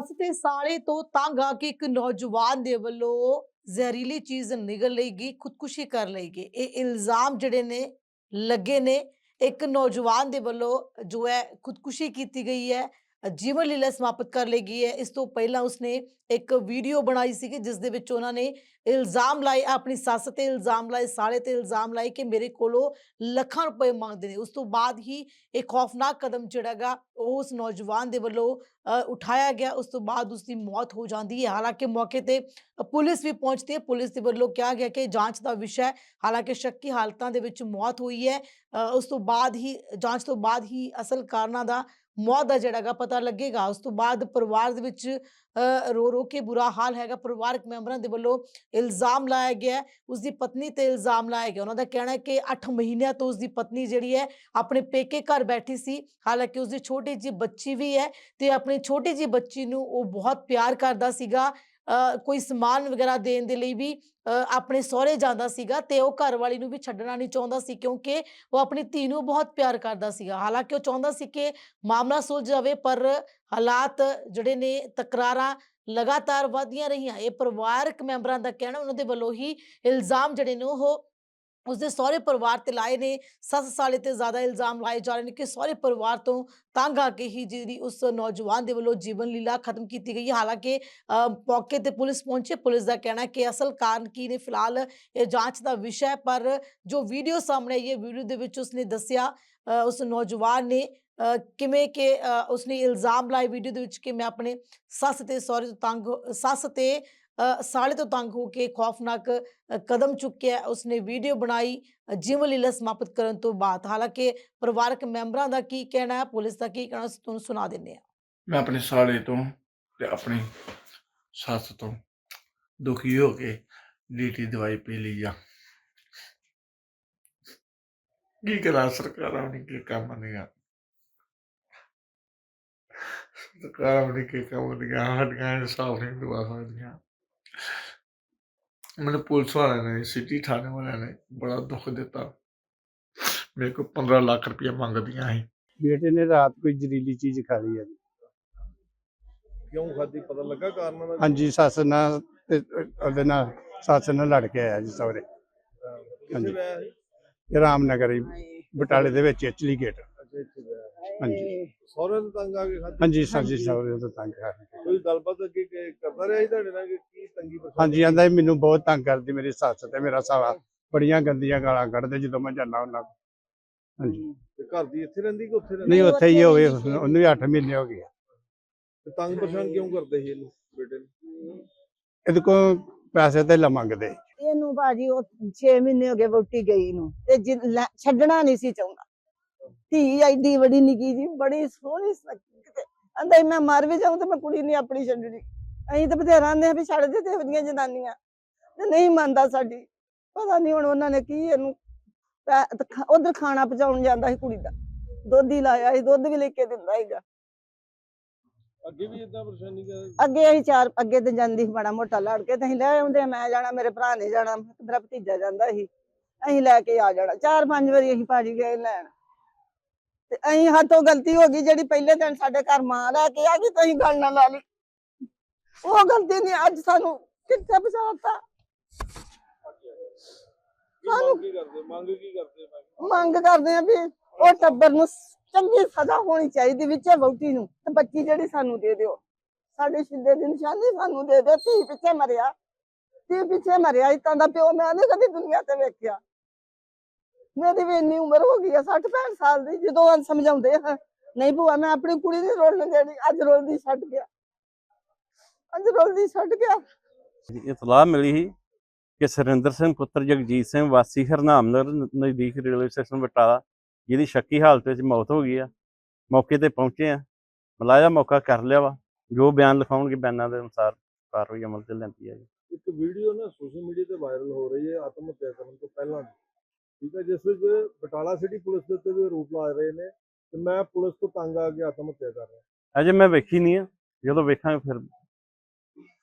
ਤੇ ਸਾਲੇ ਤੋਂ ਤੰਗ ਆ ਕੇ ਇੱਕ ਨੌਜਵਾਨ ਦੇ ਵੱਲੋਂ ਜ਼ਹਿਰੀਲੀ ਚੀਜ਼ ਨਿਗਲ ਲਈ ਗਈ ਖੁਦਕੁਸ਼ੀ ਕਰ ਲਈ ਗਈ ਇਹ ਇਲਜ਼ਾਮ ਜਿਹੜੇ ਨੇ, ਲੱਗੇ ਨੇ, ਇੱਕ ਨੌਜਵਾਨ ਦੇ ਵੱਲੋਂ ਜੋ ਹੈ, ਖੁਦਕੁਸ਼ੀ ਕੀਤੀ ਗਈ ਹੈ। ਜੀਵਨ ਲੀਲਾ ਸਮਾਪਤ ਕਰ ਲਈ ਗਈ ਹੈ। ਇਸ ਤੋਂ ਪਹਿਲਾਂ ਉਸਨੇ ਇੱਕ ਵੀਡੀਓ ਬਣਾਈ ਸੀ ਜਿਸ ਦੇ ਵਿੱਚ ਉਹਨਾਂ ਨੇ ਇਲਜ਼ਾਮ ਲਾਏ ਆਪਣੀ ਸੱਸ ਤੇ ਇਲਜ਼ਾਮ ਲਾਏ ਸਾਲੇ ਤੇ ਇਲਜ਼ਾਮ ਲਾਏ ਕਿ ਮੇਰੇ ਕੋਲੋਂ ਲੱਖਾਂ ਰੁਪਏ ਮੰਗਦੇ ਨੇ। ਉਸ ਤੋਂ ਬਾਅਦ ਹੀ ਇਹ ਖੌਫਨਾਕ ਕਦਮ ਜਿਹੜਾ ਉਹ ਉਸ ਨੌਜਵਾਨ ਦੇ ਵੱਲੋਂ ਅ, ਉਠਾਇਆ ਗਿਆ। ਉਸ ਤੋਂ ਬਾਅਦ ਉਸ ਦੀ ਮੌਤ ਹੋ ਜਾਂਦੀ ਹੈ। ਹਾਲਾਂਕਿ ਮੌਕੇ ਤੇ ਪੁਲਿਸ ਵੀ ਪਹੁੰਚਦੀ ਹੈ। ਪੁਲਿਸ ਦੇ ਵੱਲੋਂ ਕਿਹਾ ਗਿਆ ਕਿ ਜਾਂਚ ਦਾ ਵਿਸ਼ਾ ਹੈ। ਹਾਲਾਂਕਿ ਸ਼ੱਕੀ ਹਾਲਤਾਂ ਦੇ ਵਿੱਚ ਮੌਤ ਹੋਈ ਹੈ। ਅ, ਉਸ ਤੋਂ ਬਾਅਦ ਹੀ ਜਾਂਚ ਤੋਂ ਬਾਅਦ ਹੀ ਅਸਲ ਕਾਰਨਾਂ ਦਾ ਮੌਤ ਦਾ ਜਿਹੜਾ ਪਤਾ ਲੱਗੇਗਾ। ਉਸ ਤੋਂ ਬਾਅਦ ਪਰਿਵਾਰ ਦੇ ਵਿੱਚ ਰੋ ਰੋ ਕੇ ਬੁਰਾ ਹਾਲ ਹੈਗਾ। ਪਰਿਵਾਰਕ ਮੈਂਬਰਾਂ ਦੇ ਵੱਲੋਂ ਇਲਜ਼ਾਮ ਲਾਇਆ ਗਿਆ ਹੈ। ਉਸ ਦੀ ਪਤਨੀ ਤੇ ਇਲਜ਼ਾਮ ਲਾਇਆ ਗਿਆ। ਉਹਨਾਂ ਦਾ ਕਹਿਣਾ ਹੈ ਕਿ 8 ਮਹੀਨਿਆਂ ਤੋਂ ਉਸ ਦੀ ਪਤਨੀ ਜਿਹੜੀ ਹੈ, ਆਪਣੇ ਪੇਕੇ ਘਰ ਬੈਠੀ ਸੀ। ਹਾਲਾਂਕਿ ਉਸ ਦੀ ਛੋਟੀ ਜਿਹੀ ਬੱਚੀ ਵੀ ਹੈ ਤੇ ਆਪਣੀ ਛੋਟੀ ਜਿਹੀ ਬੱਚੀ ਨੂੰ ਉਹ ਬਹੁਤ ਪਿਆਰ ਕਰਦਾ ਸੀਗਾ। ਕੋਈ ਸਮਾਨ ਵਗੈਰਾ ਦੇਣ ਦੇ ਲਈ ਵੀ ਆਪਣੇ ਸਹੁਰੇ ਜਾਂਦਾ ਸੀਗਾ ਤੇ ਉਹ ਘਰ ਵਾਲੀ ਨੂੰ ਵੀ ਛੱਡਣਾ ਨਹੀਂ ਚਾਹੁੰਦਾ ਸੀ ਕਿਉਂਕਿ ਉਹ ਆਪਣੀ ਧੀ ਨੂੰ ਬਹੁਤ ਪਿਆਰ ਕਰਦਾ ਸੀਗਾ। ਹਾਲਾਂਕਿ ਉਹ ਚਾਹੁੰਦਾ ਸੀ ਕਿ ਮਾਮਲਾ ਸੁਲਝ ਜਾਵੇ, ਪਰ ਹਾਲਾਤ ਜਿਹੜੇ ਨੇ ਤਕਰਾਰਾਂ ਲਗਾਤਾਰ ਵਧਦੀਆਂ ਰਹੀਆਂ। ਇਹ ਪਰਿਵਾਰਕ ਮੈਂਬਰਾਂ ਦਾ ਕਹਿਣਾ, ਉਹਨਾਂ ਦੇ ਵੱਲੋਂ ਹੀ ਇਲਜ਼ਾਮ ਜਿਹੜੇ ਨੇ ਉਹ ਉਸਦੇ ਸਹੁਰੇ ਪਰਿਵਾਰ ਤੇ ਲਾਏ ਨੇ ਸੱਸ ਸਾਲੇ ਤੇ ਜ਼ਿਆਦਾ ਇਲਜ਼ਾਮ ਲਾਏ ਜਾ ਰਹੇ ਨੇ ਕਿ ਸਹੁਰੇ ਪਰਿਵਾਰ ਤੋਂ ਤੰਗ ਆ ਕੇ ਹੀ ਜਿਹੜੀ ਉਸ ਨੌਜਵਾਨ ਦੇ ਵੱਲੋਂ ਜੀਵਨ ਲੀਲਾ ਖਤਮ ਕੀਤੀ ਗਈ ਹਾਲਾਂਕਿ ਮੌਕੇ ਤੇ ਪੁਲਿਸ ਪਹੁੰਚੀ ਪੁਲਿਸ ਦਾ ਕਹਿਣਾ ਕਿ ਅਸਲ ਕਾਰਨ ਕੀ ਨੇ ਫਿਲਹਾਲ ਇਹ ਜਾਂਚ ਦਾ ਵਿਸ਼ਾ ਹੈ ਪਰ ਜੋ ਵੀਡੀਓ ਸਾਹਮਣੇ ਆਈ ਹੈ ਵੀਡੀਓ ਦੇ ਵਿੱਚ ਉਸਨੇ ਦੱਸਿਆ ਅ, ਉਸ ਨੌਜਵਾਨ ਨੇ ਅ, ਕਿਵੇਂ ਕਿ ਅ, ਉਸਨੇ ਇਲਜ਼ਾਮ ਲਾਏ। ਵੀਡੀਓ ਦੇ ਵਿੱਚ ਕਿ ਮੈਂ ਆਪਣੇ ਸੱਸ ਤੇ ਸਹੁਰੇ ਤੋਂ ਤੰਗ ਸੱਸ ਤੇ ਸਾਲੇ ਤੋਂ ਤੰਗ ਹੋ ਕੇ ਖੌਫਨਾਕ ਕਦਮ ਚੁੱਕਿਆ, ਉਸਨੇ ਵੀਡੀਓ ਬਣਾਈ ਜੀਵਨ ਲੀਲਾ ਸਮਾਪਤ ਕਰਨ ਤੋਂ ਬਾਅਦ। ਹਾਲਾਂਕਿ ਪਰਿਵਾਰਕ ਮੈਂਬਰਾਂ ਦਾ ਕੀ ਕਹਿਣਾ ਹੈ, ਪੁਲਿਸ ਦਾ ਕੀ ਕਹਿਣਾ ਤੁਹਾਨੂੰ ਸੁਣਾ ਦਿੰਦੇ ਹਾਂ। ਮੈਂ ਆਪਣੇ ਸਾਲੇ ਤੋਂ ਤੇ ਆਪਣੀ ਸੱਸ ਤੋਂ ਦੁਖੀ ਹੋ ਕੇ ਡੀਟੀ ਦਵਾਈ ਪੀ ਲਈ ਆ। ਕੀ ਕਰਾਂ, ਸਰਕਾਰਾਂ ਨੇ ਕੀ ਕੰਮ ਨਹੀਂ ਆ। ਸਰਕਾਰਾਂ ਨੇ ਕੀ ਕੰਮ ਨਹੀਂ ਆ ਹੱਡੀਆਂ ਇਨਸਾਫ ਨਹੀਂ ਦੁਆ ਸਕਦੀਆਂ ਮੈਨੂੰ ਪੁਲਿਸ ਵਾਲਿਆਂ ਨੇ ਸਿਟੀ ਥਾਣੇ ਵਾਲਿਆਂ ਨੇ ਬੜਾ ਦੁੱਖ ਦਿੱਤਾ। ਮੇਰੇ ਕੋਲ 15 ਲੱਖ ਰੁਪਇਆ ਮੰਗਦੀਆਂ ਸੀ। ਬੇਟੇ ਨੇ ਰਾਤ ਕੋਈ ਜ਼ਹਿਰੀਲੀ ਚੀਜ਼ ਖਾ ਲਈ ਹੈ ਜੀ। ਕਿਉਂ ਖਾਦੀ ਪਤਾ ਲੱਗਾ ਕਾਰਨਾਂ ਦਾ? ਹਾਂਜੀ ਸੱਸ ਨਾਲ ਤੇ ਉਹਦੇ ਨਾਲ ਸੱਸ ਨਾਲ ਲੜ ਕੇ ਆਇਆ ਜੀ ਸਹੁਰੇ। ਹਾਂਜੀ। ਇਹ ਰਾਮਨਗਰ ਹੀ ਬਟਾਲੇ ਦੇ ਵਿੱਚ ਇਚਲੀ ਗੇਟ। ਹਾਂਜੀ। ਸਹੁਰੇ ਤੋਂ ਤੰਗ ਆ ਕੇ ਖਾਦੀ ਹਾਂਜੀ ਸੱਜੀ ਸਹੁਰੇ ਤੋਂ ਤੰਗ ਕਰ ਕੋਈ ਗੱਲਬਾਤ ਅੱਗੇ ਕਿ- ਕਰਦਾ ਰਿਹਾ ਸੀ ਤੁਹਾਡੇ ਨਾਲ ਕਿ ਕੀ ਹਾਂਜੀ ਆਂਦਾ ਮੈਨੂੰ ਬਹੁਤ ਤੰਗ ਕਰਦੀ ਮੇਰੀ ਸੱਸ ਤੇ ਮੇਰਾ ਸਾਲਾ। ਬੜੀਆਂ ਗੰਦੀਆਂ ਗਾਲਾਂ ਕੱਢਦੇ ਜਦੋਂ ਮੈਂ ਜਾਂਦਾ ਉਹਨਾਂ ਕੋਲ। ਹਾਂਜੀ। ਤੇ ਘਰ ਦੀ ਇੱਥੇ ਰਹਿੰਦੀ ਕਿ ਉੱਥੇ ਰਹਿੰਦੀ? ਨਹੀਂ ਉੱਥੇ ਹੀ ਹੋਵੇ ਉਹਨੂੰ ਵੀ 8 ਮਹੀਨੇ ਹੋ ਗਏ ਆ। ਤੇ ਤੰਗ ਪਰੇਸ਼ਾਨ ਕਿਉਂ ਕਰਦੇ ਸੀ ਇਹਨੂੰ ਬੇਟੇ ਨੂੰ? ਇਹਦੇ ਕੋਲ ਪੈਸੇ ਤੇ ਮੰਗਦੇ। ਇਹਨੂੰ ਬਾਜੀ ਉਹ 6 ਮਹੀਨੇ ਹੋ ਗਏ ਵੋਟੀ ਗਈ ਨੂੰ ਤੇ ਜਿ- ਲੈ- ਛੱਡਣਾ ਨਹੀਂ ਸੀ ਚਾਹੁੰਦਾ। ਧੀ ਐਡੀ ਵੱਡੀ ਨਿੱਕੀ ਜੀ ਬੜੀ ਸੋਹਣੀ ਕਿਤੇ। ਅੰਦਰ ਮੈਂ ਮਰ ਵੀ ਜਾਊਂ ਤੇ ਮੈਂ ਕੁੜੀ ਨਹੀਂ ਆਪਣੀ ਛੱਡਣੀ। ਅਸੀਂ ਤਾਂ ਬਥੇਰਾ ਆਂਦੇ ਆ ਵੀ ਛੱਡ ਦੇ ਤੇ ਉਹਦੀਆਂ ਜਨਾਨੀਆਂ। ਤੇ ਨਹੀਂ ਮੰਨਦਾ ਸਾਡੀ। ਪਤਾ ਨਹੀਂ ਹੁਣ ਉਹਨਾਂ ਨੇ ਕੀ ਇਹਨੂੰ ਉਧਰ ਖਾਣਾ ਪਹੁੰਚਾਉਣ ਜਾਂਦਾ ਸੀ ਕੁੜੀ ਦਾ। ਦੁੱਧ ਹੀ ਲਾਇਆ ਸੀ ਦੁੱਧ ਵੀ ਲੈ ਕੇ ਦਿੰਦਾ ਸੀਗਾ। ਅੱਗੇ ਵੀ ਇਦਾਂ ਪਰੇਸ਼ਾਨੀ ਕਰ ਅੱਗੇ ਅਸੀਂ ਚਾਰ ਅੱਗੇ ਤੇ ਜਾਂਦੀ ਸੀ ਮਾੜਾ ਮੋਟਾ ਲੜ ਕੇ ਤੇ ਅਸੀਂ ਲੈ ਆਉਂਦੇ ਮੈਂ ਜਾਣਾ ਮੇਰੇ ਭਰਾ ਨੇ ਜਾਣਾ ਮੇਰਾ ਭਤੀਜਾ ਜਾਂਦਾ ਸੀ। ਅਸੀਂ ਲੈ ਕੇ ਆ ਜਾਣਾ। ਚਾਰ ਪੰਜ ਵਾਰੀ ਅਸੀਂ ਭਾਜੀ ਗਏ ਲੈਣ। ਤੇ ਅਸੀਂ ਹੱਥੋਂ ਗਲਤੀ ਹੋ ਗਈ ਜਿਹੜੀ ਪਹਿਲੇ ਦਿਨ ਸਾਡੇ ਘਰ ਮਾਂ ਲੈ ਕੇ ਆ ਗਈ ਤੇ ਅਸੀਂ ਗੱਲ ਨਾ ਲਾ ਲਈ। ਉਹ ਗਲਤੀ ਨਹੀਂ ਅੱਜ ਸਾਨੂੰ ਕਿੱਥੇ ਪਹੁੰਚਾਤਾ ਮੰਗ ਕੀ ਕਰਦੇ? ਮੰਗ ਕੀ ਕਰਦੇ? ਮੰਗ ਕਰਦੇ ਆ ਵੀ ਉਹ ਟੱਬਰ ਨੂੰ ਚੰਗੀ ਸਜ਼ਾ ਹੋਣੀ ਚਾਹੀਦੀ ਵਿੱਚ ਵਹੁਟੀ ਨੂੰ ਤੇ ਬੱਚੀ ਜਿਹੜੀ ਸਾਨੂੰ ਦੇ ਦਿਓ। ਸਾਡੇ ਸ਼ਿੰਦੇ ਦੀ ਨਿਸ਼ਾਨੀ ਸਾਨੂੰ ਦੇ ਦਿਓ। ਧੀ ਪਿੱਛੇ ਮਰਿਆ। ਧੀ ਪਿੱਛੇ ਮਰਿਆ ਇਤਾਂ ਦਾ ਪਿਓ ਮੈਂ ਨਹੀਂ ਕਦੀ ਦੁਨੀਆ ਤੇ ਵੇਖਿਆ। ਮੇਰੀ ਵੀ ਇੰਨੀ ਉਮਰ ਹੋ ਗਈ ਆ 60 65 ਸਾਲ ਦੀ ਜਦੋਂ ਸਮਝਾਉਂਦੇ ਆ ਨਹੀਂ ਭੂਆ ਮੈਂ ਆਪਣੀ ਕੁੜੀ ਨਹੀਂ ਰੋਲਣ ਦੇਣੀ ਅੱਜ ਰੋਲਦੀ ਛੱਡ ਗਿਆ। ਅੱਜ ਰੋਲਦੀ ਛੱਡ ਗਿਆ। ਇਤਲਾਹ ਮਿਲੀ ਸੀ ਕਿ ਸੁਰਿੰਦਰ ਸਿੰਘ ਪੁੱਤਰ ਜਗਜੀਤ ਸਿੰਘ ਵਾਸੀ ਹਰਨਾਮਨਗਰ ਨਜ਼ਦੀਕ ਰੇਲਵੇ ਸਟੇਸ਼ਨ ਬਟਾਲਾ ਜਿਹਦੀ ਸ਼ੱਕੀ ਹਾਲਤ ਵਿੱਚ ਮੌਤ ਹੋ ਗਈ ਆ। ਮੌਕੇ ਤੇ ਪਹੁੰਚੇ ਆ। ਮਲਾਇਆ ਮੌਕਾ ਕਰ ਲਿਆ ਵਾ। ਜੋ ਬਿਆਨ ਲਿਖਾਉਣਗੇ ਬਿਆਨਾਂ ਦੇ ਅਨੁਸਾਰ ਕਾਰਵਾਈ ਅਮਲ ਤੇ ਲੈਂਦੀ ਹੈ ਇੱਕ ਵੀਡੀਓ ਨਾ ਸੋਸ਼ਲ ਮੀਡੀਆ ਤੇ ਵਾਇਰਲ ਹੋ ਰਹੀ ਹੈ ਆਤਮ ਹੱਤਿਆ ਕਰਨ ਤੋਂ ਪਹਿਲਾਂ ਠੀਕ ਹੈ ਜਿਸ ਵਿੱਚ ਬਟਾਲਾ ਸਿਟੀ ਪੁਲਿਸ ਦੇ ਉੱਤੇ ਵੀ ਆਰੋਪ ਲਾ ਰਹੇ ਨੇ ਕਿ ਮੈਂ ਪੁਲਿਸ ਤੋਂ ਤੰਗ ਆ ਕੇ ਆਤਮ ਹੱਤਿਆ ਕਰ ਰਿਹਾ। ਅਜੇ ਮੈਂ ਵੇਖੀ ਨਹੀਂ ਆ। ਜਦੋਂ ਵੇਖਾਂਗੇ ਫਿਰ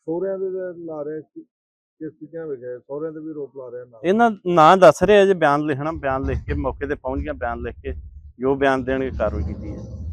ਸਹੁਰਿਆਂ ਦੇ ਲਾ ਰਹੇ ਕਿ ਕਿਸ ਚੀਜ਼ਾਂ ਵਿੱਚ ਹੈ, ਸਹੁਰਿਆਂ ਦੇ ਵੀ ਆਰੋਪ ਲਾ ਰਹੇ ਨਾਲ। ਇਹਨਾਂ ਨਾਂ ਦੱਸ ਰਹੇ ਆ ਜੇ ਬਿਆਨ ਲਿਖਣਾ, ਬਿਆਨ ਲਿਖ ਕੇ ਮੌਕੇ ਤੇ ਪਹੁੰਚ ਗਿਆ, ਬਿਆਨ ਲਿਖ ਕੇ ਜੋ ਬਿਆਨ ਦੇਣਗੇ ਕਾਰਵਾਈ ਕੀਤੀ ਹੈ